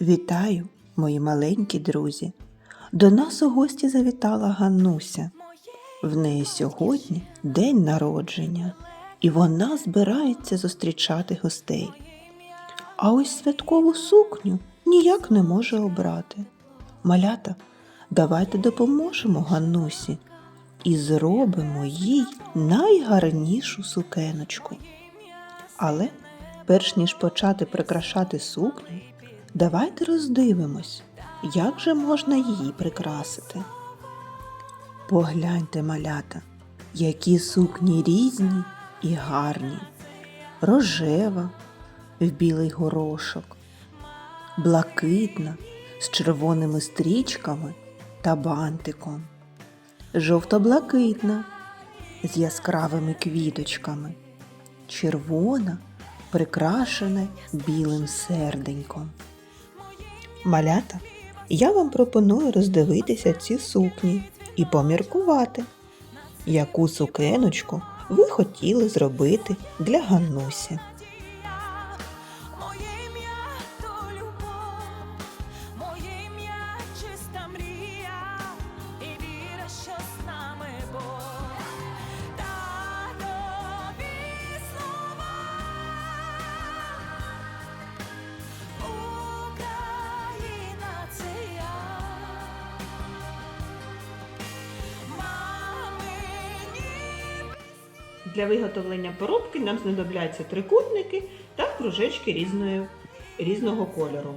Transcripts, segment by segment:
Вітаю, мої маленькі друзі. До нас у гості завітала Ганнуся. В неї сьогодні день народження, і вона збирається зустрічати гостей. А ось святкову сукню ніяк не може обрати. Малята, давайте допоможемо Ганнусі і зробимо їй найгарнішу сукеночку. Але перш ніж почати прикрашати сукню, давайте роздивимось, як же можна її прикрасити. Погляньте, малята, які сукні різні і гарні. Рожева в білий горошок, блакитна з червоними стрічками та бантиком, жовто-блакитна з яскравими квіточками, червона прикрашена білим серденьком. Малята, я вам пропоную роздивитися ці сукні і поміркувати, яку сукеночку ви хотіли зробити для Ганнусі. Для виготовлення поробки нам знадобляться трикутники та кружечки різної, різного кольору.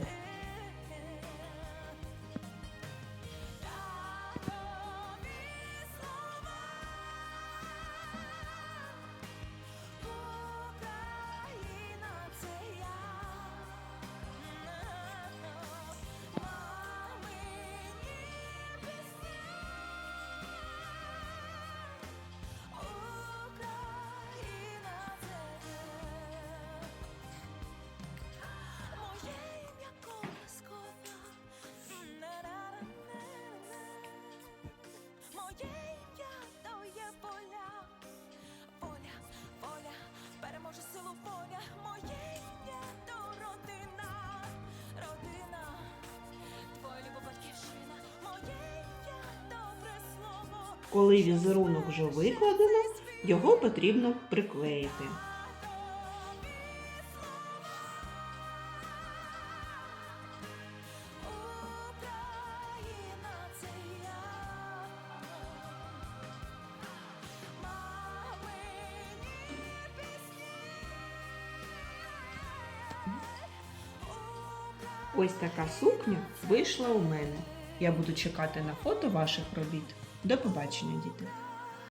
Коли візерунок вже викладено, його потрібно приклеїти. Ось така сукня вийшла у мене. Я буду чекати на фото ваших робіт. До побачення, діти!